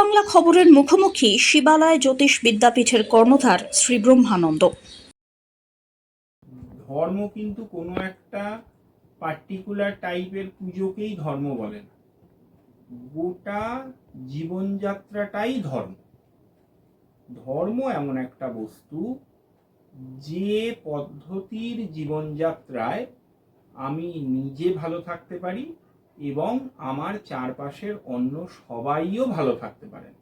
বাংলা খবরের মুখোমুখি শিবালয় জ্যোতিষ বিদ্যাপীঠের কর্ণধার শ্রী ব্রহ্মানন্দ। ধর্ম কিন্তু কোনো একটা পার্টিকুলার টাইপের পুজোকেই ধর্ম বলে না। গোটা জীবনযাত্রাটাই ধর্ম। ধর্ম এমন একটা বস্তু যে পদ্ধতির জীবনযাত্রায় আমি নিজে ভালো থাকতে পারি এবং আমার চারপাশের অন্য সবাইও ভালো থাকতে পারেন।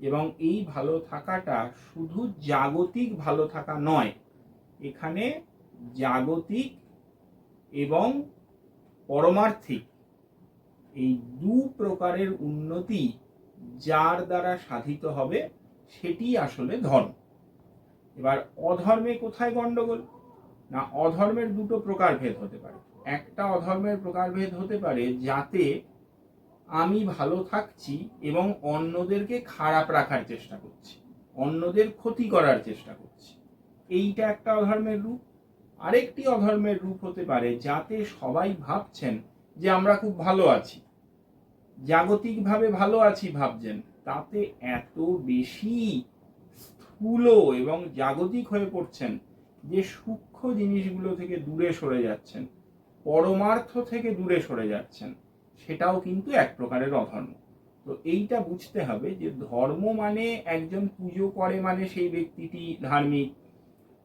এবং এই ভালো থাকাটা শুধু জাগতিক ভালো থাকা নয়, এখানে জাগতিক এবং পরমার্থিক এই দু প্রকারের উন্নতি যার দ্বারা সাধিত হবে সেটি আসলে ধর্ম এবার অধর্মে কোথায় গন্ডগোল না, অধর্মের দুটো প্রকারভেদ হতে পারে। একটা অধর্মের প্রকারভেদ হতে পারে যাতে আমি ভালো থাকছি এবং অন্যদেরকে খারাপ রাখার চেষ্টা করছি, অন্যদের ক্ষতি করার চেষ্টা করছি। এইটা একটা অধর্মের রূপ। আরেকটি অধর্মের রূপ হতে পারে যাতে সবাই ভাবছেন যে আমরা খুব ভালো আছি। জাগতিকভাবে ভালো আছি ভাবছেন, তাতে এত বেশি স্থূল এবং জাগতিক হয়ে পড়ছেন যে সূক্ষ্ম জিনিসগুলো থেকে দূরে সরে যাচ্ছেন। পরমার্থ থেকে দূরে সরে যাচ্ছেন, সেটাও কিন্তু এক প্রকারের অধর্ম। তো এইটা বুঝতে হবে যে ধর্ম মানে একজন পুজো করে মানে সেই ব্যক্তিটি ধার্মিক,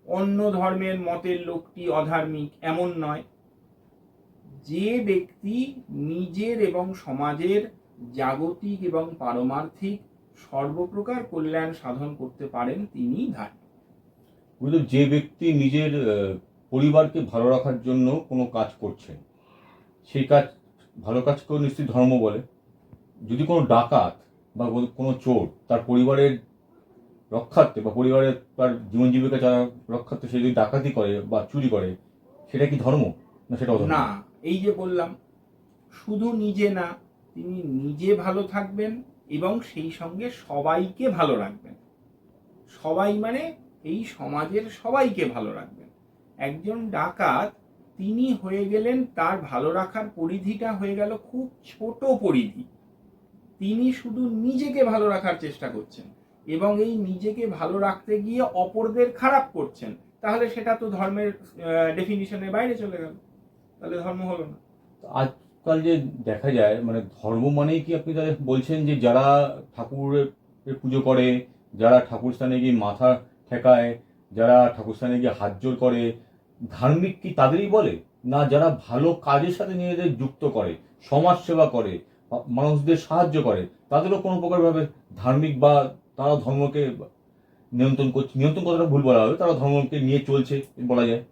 অন্য ধর্মের মতের লোকটি অধার্মিক, এমন নয়। যে ব্যক্তি নিজের এবং সমাজের জাগতিক এবং পারমার্থিক সর্বপ্রকার কল্যাণ সাধন করতে পারেন তিনি ধার্মিক। যে ব্যক্তি নিজের পরিবারকে ভালো রাখার জন্য কোনো কাজ করছেন। সেই কাজ, ভালো কাজকেও নিশ্চয়ই ধর্ম বলে। যদি কোনো ডাকাত বা কোনো- চোর তার পরিবারের রক্ষার্থে বা পরিবারের তার জীবন জীবিকা যারা রক্ষার্থে সে যদি ডাকাতি করে বা চুরি করে, সেটা কি ধর্ম না সেটা না, এই যে বললাম, শুধু নিজে না, তিনি নিজে ভালো থাকবেন এবং সেই সঙ্গে সবাইকে ভালো রাখবেন। সবাই মানে এই সমাজের সবাইকে ভালো রাখবেন। একজন ডাকাত, তিনি হয়ে গেলেন তার ভালো রাখার পরিধিটা হয়ে গেল খুব ছোট পরিধি। তিনি শুধু নিজেকে ভালো রাখার চেষ্টা করছেন এবং এই নিজেকে ভালো রাখতে গিয়ে অপরদের খারাপ করছেন। তাহলে সেটা তো ধর্মের ডেফিনিশনের বাইরে চলে গেল। তাহলে ধর্ম হলো না। আজকাল যে দেখা যায় মানে ধর্ম মানেই কি আপনি তাদের বলছেন যে যারা ঠাকুরের পুজো করে, যারা ঠাকুর স্থানে গিয়ে মাথা ঠেকায় যারা ঠাকুর স্থানে গিয়ে হাত জোর করে, ধার্মিক কি তাদেরই বলে? না যারা ভালো কাজের সাথে নিজেদের যুক্ত করে সমাজ সেবা করে মানুষদের সাহায্য করে, তাদেরও কোনো প্রকারভাবে ধার্মিক বা তারা ধর্মকে নিয়ন্ত্রণ করছে, নিয়ন্ত্রণ কথাটা ভুল বলা হবে? তারা ধর্মকে নিয়ে চলছে বলা যায়।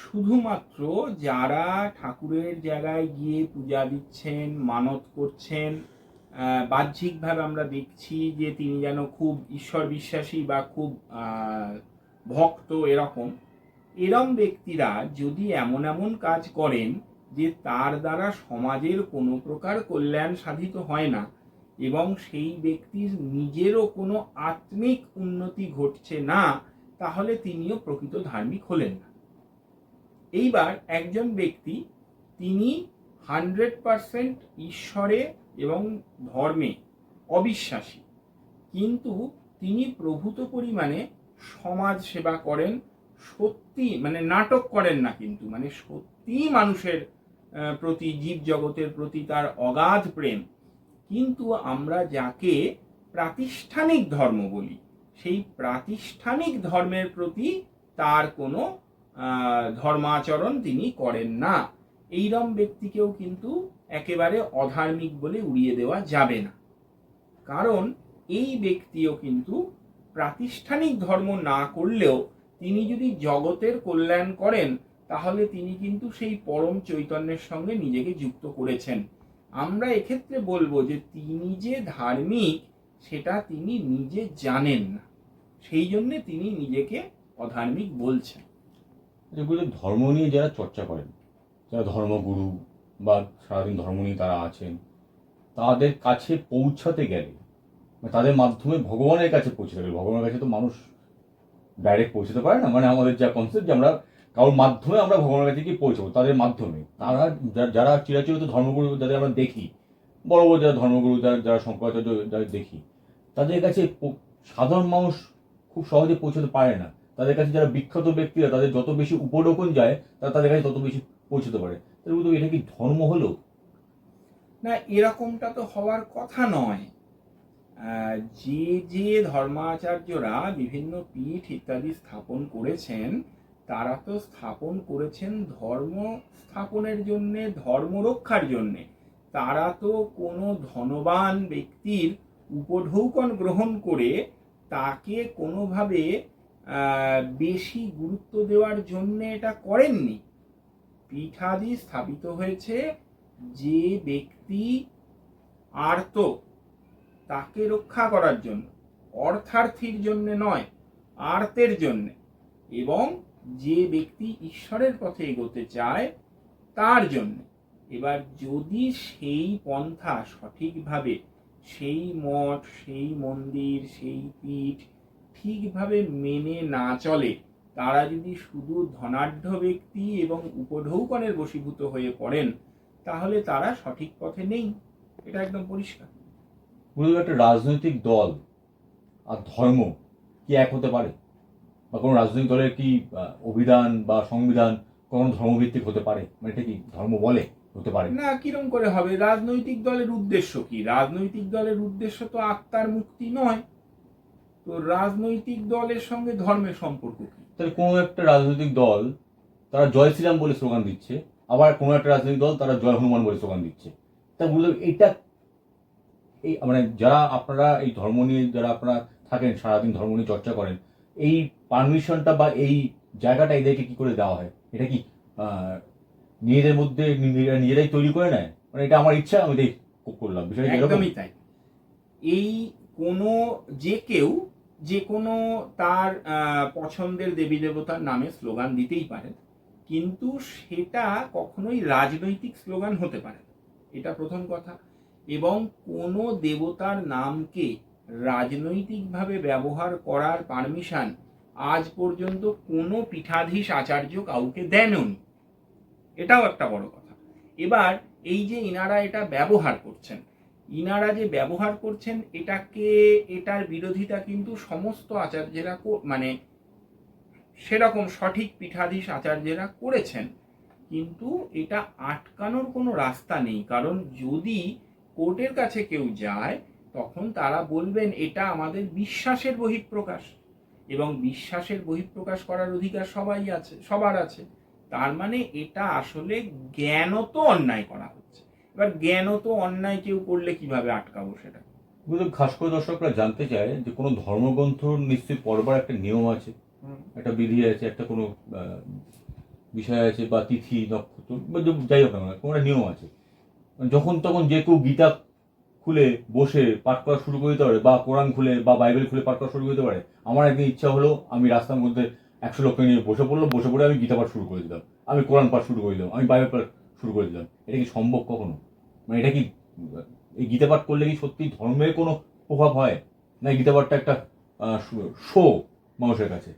শুধুমাত্র যারা ঠাকুরের জায়গায় গিয়ে পূজা দিচ্ছেন, মানত করছেন বাহ্যিকভাবে আমরা দেখছি যে তিনি যেন খুব ঈশ্বর বিশ্বাসী বা খুব ভক্ত এরকম। এরম ব্যক্তিরা যদি এমন এমন কাজ করেন যে তার দ্বারা সমাজের কোনো প্রকার কল্যাণ সাধিত হয় না এবং সেই ব্যক্তির নিজেরও কোনো আত্মিক উন্নতি ঘটছে না, তাহলে তিনিও প্রকৃত ধার্মিক হলেন না। এইবার একজন ব্যক্তি, তিনি হান্ড্রেড পারসেন্ট ঈশ্বরে এবং ধর্মে অবিশ্বাসী। কিন্তু তিনি প্রভূত পরিমাণে সমাজ সেবা করেন, সত্যি মানে নাটক করেন না কিন্তু মানে সত্যি মানুষের প্রতি, জীব জগতের প্রতি তার অগাধ প্রেম। কিন্তু আমরা যাকে প্রাতিষ্ঠানিক ধর্ম বলি, সেই প্রাতিষ্ঠানিক ধর্মের প্রতি তার কোনো ধর্মাচরণ তিনি করেন না। এইরম ব্যক্তিকেও কিন্তু একেবারে অধার্মিক বলে উড়িয়ে দেওয়া যাবে না। কারণ এই ব্যক্তিও কিন্তু প্রাতিষ্ঠানিক ধর্ম না করলেও তিনি যদি জগতের কল্যাণ করেন, তাহলে তিনি কিন্তু সেই পরম চৈতন্যের সঙ্গে নিজেকে যুক্ত করেছেন। আমরা এক্ষেত্রে বলব যে তিনি যে ধার্মিক, সেটা তিনি নিজে জানেন না। সেই জন্যে তিনি নিজেকে অধার্মিক বলছেন। যেগুলো ধর্ম নিয়ে যারা চর্চা করেন, যারা ধর্মগুরু বা সারাদিন ধর্ম নিয়ে তারা আছেন, তাদের কাছে পৌঁছাতে গেলে তাদের মাধ্যমে ভগবানের কাছে পৌঁছাতে গেলে, ভগবানের কাছে তো মানুষ ডাইরেক্ট পৌঁছাতে পারে না মানে আমাদের যা কনসেপ্ট যে আমরা কারোর মাধ্যমে আমরা ভগবানের কাছে গিয়ে পৌঁছাবো, তাদের মাধ্যমে। তারা যারা চিরাচরিত ধর্মগুরু যাদের আমরা দেখি, বড় বড় যারা ধর্মগুরু, যারা যারা শঙ্করাচার্য যারা দেখি, তাদের কাছে সাধারণ মানুষ খুব সহজে পৌঁছতে পারে না। তাদের কাছে যারা বিখ্যাত ব্যক্তিরা, তাদের যত বেশি উপরোপণ যায়, তারা তাদের কাছে তত বেশি পৌঁছতে পারে। তাহলে এটা কি ধর্ম হলো? না, এরকমটা তো হওয়ার কথা নয়। যে যে ধর্মাচার্যরা বিভিন্ন পীঠ ইত্যাদি স্থাপন করেছেন, তারা তো স্থাপন করেছেন ধর্ম স্থাপনের জন্যে, ধর্ম রক্ষার জন্যে। তারা তো কোনো ধনবান ব্যক্তির উপঢৌকন গ্রহণ করে তাকে কোনোভাবে বেশি গুরুত্ব দেওয়ার জন্য এটা করেননি। পীঠাদি স্থাপিত হয়েছে যে ব্যক্তি আর্ত, তাকে রক্ষা করার জন্য, অর্থার্থীর জন্য নয়, আর্তের জন্য। এবং যে ব্যক্তি ঈশ্বরের পথে এগোতে চায়, তার জন্য। এবার যদি সেই পন্থা সঠিকভাবে সেই মঠ, সেই মন্দির, সেই পীঠ ঠিকভাবে মেনে না চলে তারা যদি শুধু ধনাঢ্য ব্যক্তি এবং উপঢৌকনের বশীভূত হয়ে পড়েন তাহলে তারা সঠিক পথে নেই। এটা একদম পরিষ্কার। বলতো একটা রাজনৈতিক দল আর ধর্ম কি এক হতে পারে? বা কোনো রাজনৈতিক দলের কি অভিধান বা সংবিধান কোনো ধর্মভিত্তিক হতে পারে? মানে এটা কি ধর্ম বলে? হতে পারে। না কিরম করে হবে? রাজনৈতিক দলের উদ্দেশ্য কি? রাজনৈতিক দলের উদ্দেশ্য তো আত্মার মুক্তি নয়। তো রাজনৈতিক দলের সঙ্গে ধর্মের সম্পর্ক কি? তাহলে কোনো একটা রাজনৈতিক দল, তারা জয় শ্রীরাম বলে স্লোগান দিচ্ছে, আবার কোনো একটা রাজনৈতিক দল তারা জয় হনুমান বলে স্লোগান দিচ্ছে। তা বলতে এটা এই মানে যারা আপনারা এই ধর্ম নিয়ে, যারা আপনারা থাকেন, সারাদিন ধর্ম নিয়ে চর্চা করেন, এই পারমিশনটা বা এই জায়গাটা এদেরকে কি করে দেওয়া হয়? এটা কি নিজেদের মধ্যে নিজেরা নিজেরাই তৈরি করে নেয়? মানে এটা আমার ইচ্ছা, আমি করলাম। বিষয়টা একদমই তাই। এই কোনো যে কেউ যে কোনো তার পছন্দের দেবী দেবতার নামে স্লোগান দিতেই পারেন, কিন্তু সেটা কখনোই রাজনৈতিক স্লোগান হতে পারে। এটা প্রথম কথা। এবং কোনো দেবতার নামকে রাজনৈতিকভাবে ব্যবহার করার পারমিশন আজ পর্যন্ত কোনো পীঠাধীশ আচার্য কাউকে দেননি এটাও একটা বড় কথা। এবার এই যে ইনারা এটা ব্যবহার করছেন ইনারা যে ব্যবহার করছেন, এটাকে, এটার বিরোধিতা কিন্তু সমস্ত আচার্যেরা মানে সেরকম সঠিক পীঠাধীশ আচার্যেরা করেছেন। কিন্তু এটা আটকানোর কোনো রাস্তা নেই, কারণ যদি কোর্টের কাছে কেউ যায়, তখন তারা বলবেন, এটা আমাদের বিশ্বাসের বহিঃপ্রকাশ। এবং বিশ্বাসের বহিঃপ্রকাশ করার অধিকার সবাই আছে, সবার আছে। তার মানে এটা আসলে জ্ঞানত অন্যায় করা হচ্ছে। এবার তো অন্যায় কেউ করলে কীভাবে আটকাবো সেটা? খাস করে দর্শকরা জানতে চায় যে কোনো ধর্মগ্রন্থ নিশ্চয়ই পড়বার একটা নিয়ম আছে একটা বিধি আছে একটা কোনো বিষয় আছে বা তিথি নক্ষত্র বা যাই হোক না কেন, নিয়ম আছে। যখন তখন যে কেউ গীতা খুলে বসে পাঠ করা শুরু করে দিতে পারে বা কোরআন খুলে বা বাইবেল খুলে পাঠ করা শুরু করে দিতে পারে আমার একদিন ইচ্ছা হলো আমি রাস্তার মধ্যে একশো লোককে নিয়ে বসে পড়ল বসে পড়ে আমি গীতা পাঠ শুরু করে দিলাম আমি কোরআন পাঠ শুরু করে দিলাম আমি বাইবেল পাঠ শুরু করে দিলাম। এটা কি সম্ভব কখনো? মানে এটা কি? এই গীতা পাঠ করলে কি সত্যি ধর্মের কোনো প্রভাব হয়? না গীতা পাঠটা একটা শো মানুষের কাছে।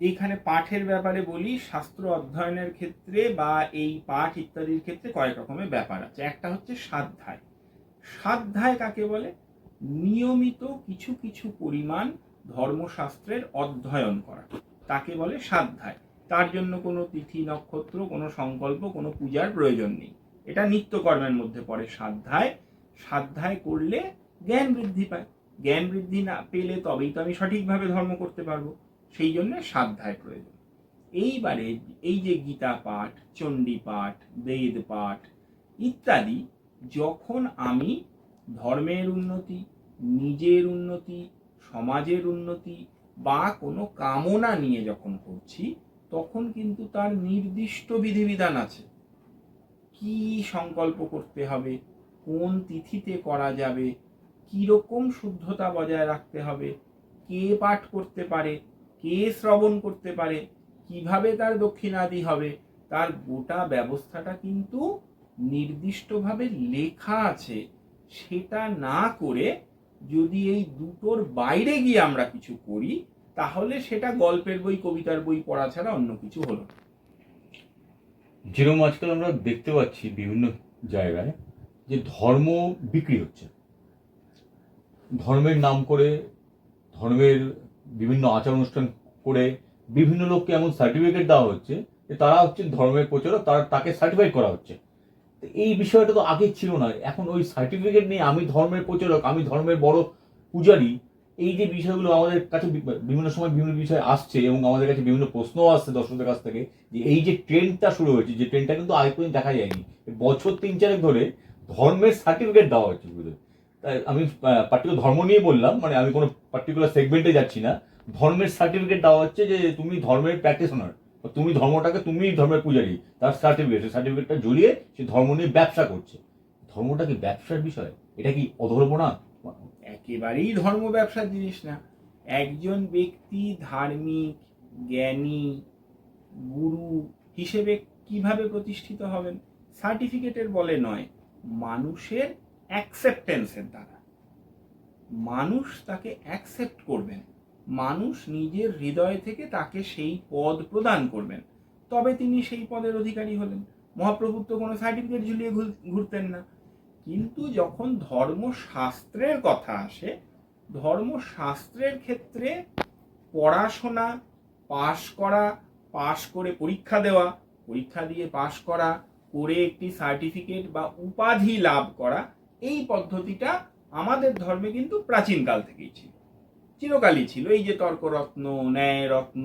এইখানে পাঠের ব্যাপারে বলি, শাস্ত্র অধ্যয়নের ক্ষেত্রে বা এই পাঠ ইত্যাদির ক্ষেত্রে কয়েক রকমের ব্যাপার আছে। একটা হচ্ছে সাধ্যায়। সাধ্যায় কাকে বলে? নিয়মিত কিছু কিছু পরিমাণ ধর্মশাস্ত্রের অধ্যয়ন করা। তাকে বলে সাধ্যায়। তার জন্য কোনো তিথি, নক্ষত্র, কোনো সংকল্প, কোনো পূজার প্রয়োজন নেই। এটা নিত্যকর্মের মধ্যে পড়ে। সাধ্যায় সাধ্যায় করলে জ্ঞান বৃদ্ধি পায়। জ্ঞান বৃদ্ধি না পেলে তবেই তো আমি সঠিকভাবে ধর্ম করতে পারব। সেই জন্য সাধ্যায় প্রয়োজন। এইবারে এই যে গীতা পাঠ, চণ্ডী পাঠ, বেদ পাঠ ইত্যাদি, যখন আমি ধর্মের উন্নতি, নিজের উন্নতি, সমাজের উন্নতি বা কোনো কামনা নিয়ে যখন করছি, তখন কিন্তু তার নির্দিষ্ট বিধিবিধান আছে। কি সংকল্প করতে হবে? কোন তিথিতে করা যাবে? কীরকম শুদ্ধতা বজায় রাখতে হবে? কে পাঠ করতে পারে? কে শ্রবণ করতে পারে? কীভাবে তার দক্ষিণাদি হবে? তার গোটা ব্যবস্থাটা কিন্তু নির্দিষ্টভাবে লেখা আছে। সেটা না করে যদি এই দুটোর বাইরে গিয়ে আমরা কিছু করি, তাহলে সেটা গল্পের বই, কবিতার বই পড়া ছাড়া অন্য কিছু হলো না। যেরকম আজকাল আমরা দেখতে পাচ্ছি বিভিন্ন জায়গায় যে ধর্ম বিক্রি হচ্ছে। ধর্মের নাম করে, ধর্মের বিভিন্ন আচার অনুষ্ঠান করে বিভিন্ন লোককে এমন সার্টিফিকেট দেওয়া হচ্ছে যে তারা হচ্ছে ধর্মের প্রচারক, তারা তাকে সার্টিফাইড করা হচ্ছে। এই বিষয়টা তো আগে ছিল না। এখন ওই সার্টিফিকেট নিয়ে আমি ধর্মের প্রচারক, আমি ধর্মের বড় পূজারি এই যে বিষয়গুলো আমাদের কাছে বিভিন্ন সময় বিভিন্ন বিষয় আসছে এবং আমাদের কাছে বিভিন্ন প্রশ্নও আসছে দর্শকদের কাছ থেকে যে এই যে ট্রেন্ডটা শুরু হয়েছে, যে ট্রেন্ডটা কিন্তু আগে পর্যন্ত দেখা যায়নি। বছর তিন চারেক ধরে ধর্মের সার্টিফিকেট দেওয়া হচ্ছে তাই আমি পার্টিকুলার ধর্ম নিয়ে বললাম মানে আমি কোনো পার্টিকুলার সেগমেন্টে যাচ্ছি না। ধর্মের সার্টিফিকেট দেওয়া হচ্ছে যে তুমি ধর্মের প্র্যাকটিশনার তুমি ধর্মটাকে তুমি ধর্মের পূজারি, তার সার্টিফিকেট সার্টিফিকেটটা ঝুলিয়ে সে ধর্ম নিয়ে ব্যবসা করছে। ধর্মটা কি ব্যবসার বিষয়? এটা কি অধর্ম না? একেবারেই ধর্ম ব্যবসার জিনিস না। একজন ব্যক্তি ধার্মিক, জ্ঞানী, গুরু হিসেবে কীভাবে প্রতিষ্ঠিত হবেন সার্টিফিকেটের বলে নয়, মানুষের অ্যাকসেপ্টেন্সের দ্বারা। মানুষ তাকে অ্যাকসেপ্ট করবেন। মানুষ নিজের হৃদয় থেকে তাকে সেই পদ প্রদান করবেন। তবে তিনি সেই পদের অধিকারী হলেন। মহাপ্রভুর তো কোনো সার্টিফিকেট ঝুলিয়ে ঘুরতেন না। কিন্তু যখন ধর্মশাস্ত্রের কথা আসে, ধর্মশাস্ত্রের ক্ষেত্রে পড়াশোনা, পাশ করা, পাশ করে পরীক্ষা দেওয়া, পরীক্ষা দিয়ে পাশ করা, করে একটি সার্টিফিকেট বা উপাধি লাভ করা, এই পদ্ধতিটা আমাদের ধর্মে কিন্তু প্রাচীনকাল থেকেই ছিল। চিরকালই ছিল। এই যে তর্করত্ন, ন্যায়রত্ন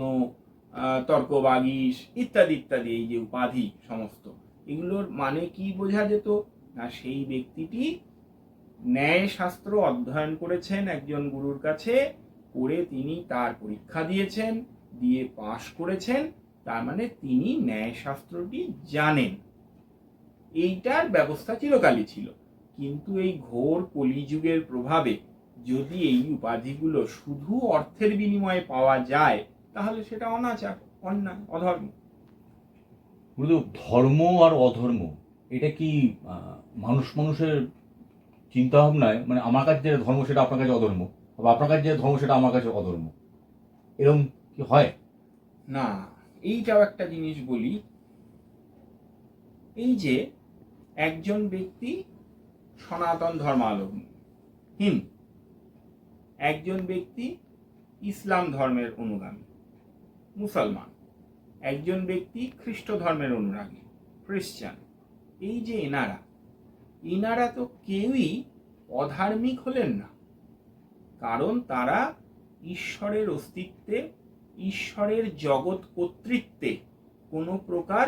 তর্কবাগীশ ইত্যাদি ইত্যাদি, এই যে উপাধি সমস্ত, এগুলোর মানে কি বোঝা যেত? না, সেই ব্যক্তিটি ন্যায় শাস্ত্র অধ্যয়ন করেছেন একজন গুরুর কাছে, করে তিনি তার পরীক্ষা দিয়েছেন, দিয়ে পাশ করেছেন, তার মানে তিনি ন্যায় শাস্ত্রটি জানেন। এইটার ব্যবস্থা চিরকালই ছিল। কিন্তু এই ঘোর কলিযুগের প্রভাবে যদি এই উপাধিগুলো শুধু অর্থের বিনিময়ে পাওয়া যায়, তাহলে সেটা অনাচার, অন্যায়, অধর্ম। ধর্ম আর অধর্ম এটা কি মানুষ মানুষের চিন্তা ভাবনায় মানে আমার কাছে যেটা ধর্ম সেটা আপনার কাছে অধর্ম, বা আপনার কাছে যেটা ধর্ম সেটা আমার কাছে অধর্ম এরকম কি হয়? না, এইটাও একটা জিনিস বলি, এই যে একজন ব্যক্তি সনাতন ধর্মাবলম্বী একজন ব্যক্তি ইসলাম ধর্মের অনুগামী, মুসলমান, একজন ব্যক্তি খ্রিস্ট ধর্মের অনুরাগী খ্রিস্টান এই যে এনারা এনারা তো কেউই অধার্মিক হলেন না। কারণ তারা ঈশ্বরের অস্তিত্বে ঈশ্বরের জগৎ কর্তৃত্বে কোনো প্রকার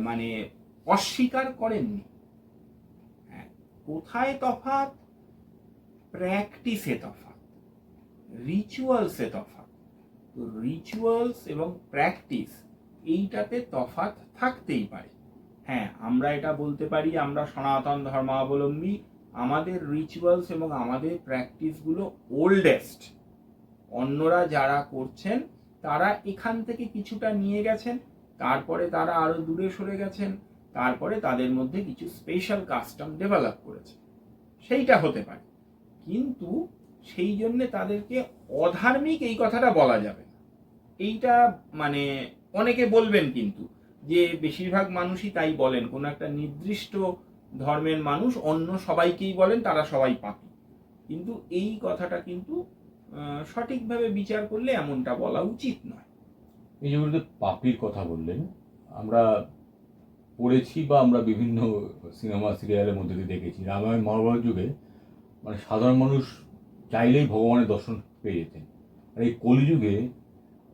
মানে অস্বীকার করেননি। হ্যাঁ, কোথায় তফাৎ? প্র্যাকটিসে তফাৎ রিচুয়ালসে তফাৎ। তো রিচুয়ালস এবং প্র্যাকটিস এইটাতে তফাৎ থাকতেই পারে। হ্যাঁ আমরা এটা বলতে পারি আমরা সনাতন ধর্মাবলম্বী, আমাদের রিচুয়ালস এবং আমাদের প্র্যাকটিসগুলো ওল্ডেস্ট অন্যরা যারা করছেন, তারা এখান থেকে কিছুটা নিয়ে গেছেন, তারপরে তারা আরও দূরে সরে গেছেন, তারপরে তাদের মধ্যে কিছু স্পেশাল কাস্টম ডেভেলপ করেছে। সেইটা হতে পারে। কিন্তু সেই জন্য তাদেরকে অধার্মিক এই কথাটা বলা যাবে এইটা মানে অনেকে বলবেন কিন্তু যে বেশিরভাগ মানুষই তাই বলেন, কোনো একটা নির্দিষ্ট ধর্মের মানুষ অন্য সবাইকেই বলেন, তারা সবাই পাপি। কিন্তু এই কথাটা কিন্তু সঠিকভাবে বিচার করলে এমনটা বলা উচিত নয়। এই যে গুরুদেব পাপির কথা বললেন, আমরা পড়েছি বা আমরা বিভিন্ন সিনেমা, সিরিয়ালের মধ্যে দিয়ে দেখেছি, রামায়ণ, মহাভারত যুগে মানে সাধারণ মানুষ চাইলেই ভগবানের দর্শন পেয়ে যেতেন। আর এই কলিযুগে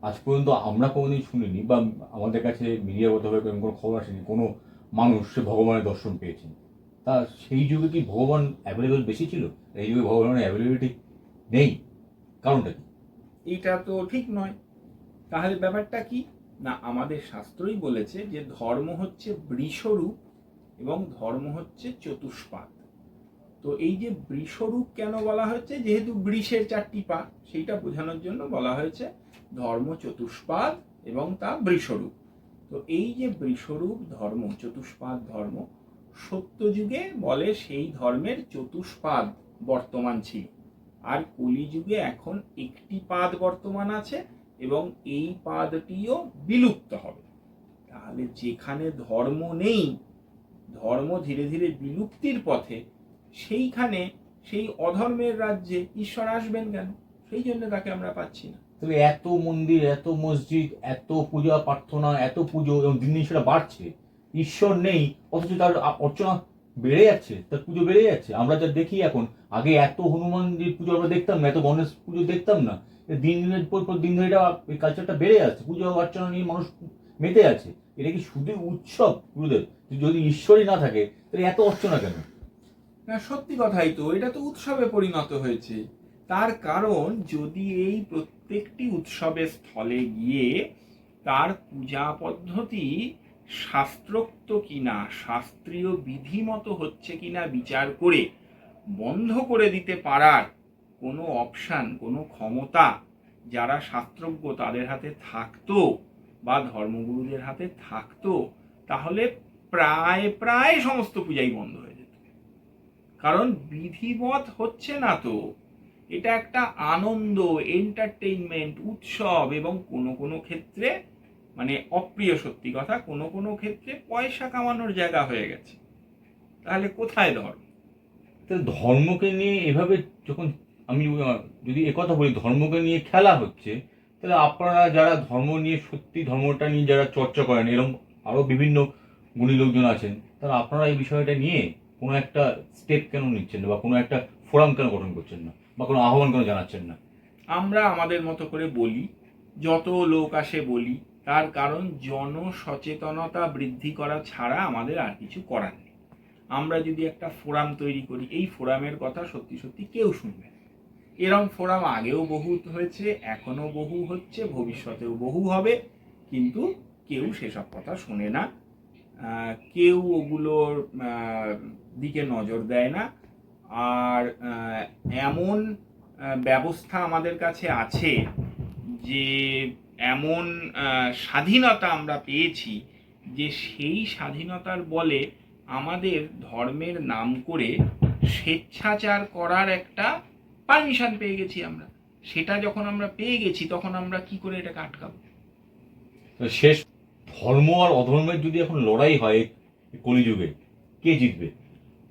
আজ পর্যন্ত আমরা কোনোদিন শুনিনি বা আমাদের কাছে মিডিয়াগতভাবে কোনো খবর আসেনি, কোনো মানুষ সে ভগবানের দর্শন পেয়েছেন। তা সেই যুগে কি ভগবান অ্যাভেলেবেল বেশি ছিল? এই যুগে ভগবানের অ্যাভেলেবিলিটি নেই। কারণটা কি? এটা তো ঠিক নয়। তাহলে ব্যাপারটা কি? না, আমাদের শাস্ত্রই বলেছে যে ধর্ম হচ্ছে বৃষরূপ এবং ধর্ম হচ্ছে চতুষ্পাদ তো এই যে বৃষরূপ কেন বলা হয়েছে? যেহেতু বৃষের চারটি পা সেইটা বোঝানোর জন্য বলা হয়েছে ধর্ম চতুষ্পাদ এবং তা বৃষরূপ। তো এই যে বৃষরূপ, ধর্ম, চতুষ্পাদ, ধর্ম, সত্যযুগে বলে সেই ধর্মের চতুষ্পাদ বর্তমান ছিল। আর কলিযুগে এখন একটি পাদ বর্তমান আছে এবং এই পাদটিও বিলুপ্ত হবে। তাহলে যেখানে ধর্ম নেই, ধর্ম ধীরে ধীরে বিলুপ্তির পথে সেইখানে সেই অধর্মের রাজ্যে ঈশ্বর আসবেন কেন? সেই জন্য তাকে আমরা পাচ্ছি না। তাহলে এত মন্দির, এত মসজিদ, এত পূজা, প্রার্থনা, এত পুজো এবং দিন দিন সেটা বাড়ছে। ঈশ্বর নেই, অথচ তার অর্চনা বেড়ে যাচ্ছে, তার পুজো বেড়ে যাচ্ছে। আমরা যা দেখি এখন, আগে এত হনুমানজির পুজো আমরা দেখতাম না, এত গণেশ পুজো দেখতাম না। দিন দিনের পর পর দিন ধরে এটা এই কালচারটা বেড়ে যাচ্ছে, পুজো, অর্চনা নিয়ে মানুষ মেতে আছে। এটা কি শুধু উৎসব, গুরুদেব? যদি ঈশ্বরই না থাকে, তাহলে এত অর্চনা কেন? না, সত্যি কথাই তো, এটা তো উৎসবে পরিণত হয়েছে। তার কারণ, যদি এই প্রত্যেকটি উৎসবের স্থলে গিয়ে তার পূজা পদ্ধতি শাস্ত্রোক্ত কিনা, শাস্ত্রীয় বিধিমতো হচ্ছে কিনা বিচার করে বন্ধ করে দিতে পারার কোনো অপশান, কোনো ক্ষমতা যারা শাস্ত্রজ্ঞ তাদের হাতে থাকতো বা ধর্মগুরুদের হাতে থাকতো, তাহলে প্রায় প্রায় সমস্ত পূজাই বন্ধ হয়ে কারণ বিধিবৎ হচ্ছে না তো। এটা একটা আনন্দ এন্টারটেইনমেন্ট উৎসব এবং কোনো কোনো ক্ষেত্রে মানে অপ্রিয় সত্যি কথা, কোনো কোনো ক্ষেত্রে পয়সা কামানোর জায়গা হয়ে গেছে। তাহলে কোথায় ধর্ম? তাহলে ধর্মকে নিয়ে এভাবে যখন আমি যদি একথা বলি, ধর্মকে নিয়ে খেলা হচ্ছে, তাহলে আপনারা যারা ধর্ম নিয়ে, সত্যি ধর্মটা নিয়ে যারা চর্চা করেন এরকম আরও বিভিন্ন গুণী লোকজন আছেন, তাহলে আপনারা এই বিষয়টা নিয়ে কোনো একটা স্টেপ কেন নিচ্ছেন না বা কোনো একটা ফোরাম কেন গঠন করছেন না বা কোনো আহ্বান কেন জানাচ্ছেন না? আমরা আমাদের মতো করে বলি, যত লোক আসে বলি, তার কারণ জনসচেতনতা বৃদ্ধি করা ছাড়া আমাদের আর কিছু করার নেই। আমরা যদি একটা ফোরাম তৈরি করি, এই ফোরামের কথা সত্যি সত্যি কেউ শুনবে না। এরম ফোরাম আগেও বহু হয়েছে, এখনও বহু হচ্ছে, ভবিষ্যতেও বহু হবে, কিন্তু কেউ সেসব কথা শোনে না। কেউ ওগুলোর দিকে নজর দেয় না। আর এমন ব্যবস্থা আমাদের কাছে আছে যে, এমন স্বাধীনতা আমরা পেয়েছি যে, সেই স্বাধীনতার বলে আমাদের ধর্মের নাম করে স্বেচ্ছাচার করার একটা পারমিশন পেয়ে গেছি আমরা। সেটা যখন আমরা পেয়ে গেছি, তখন আমরা কি করে এটাকে আটকাবো? শেষ, ধর্ম আর অধর্মের যদি এখন লড়াই হয় কলিযুগে, কে জিতবে?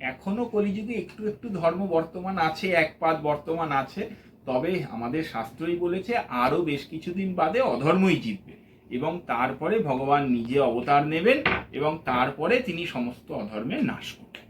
এখনও কলিযুগে একটু একটু ধর্ম বর্তমান আছে একপাত বর্তমান আছে, তবে আমাদের শাস্ত্রই বলেছে আরও বেশ কিছুদিন বাদে অধর্মই জিতবে এবং তারপরে ভগবান নিজে অবতার নেবেন এবং তারপরে তিনি সমস্ত অধর্মের নাশ করবেন।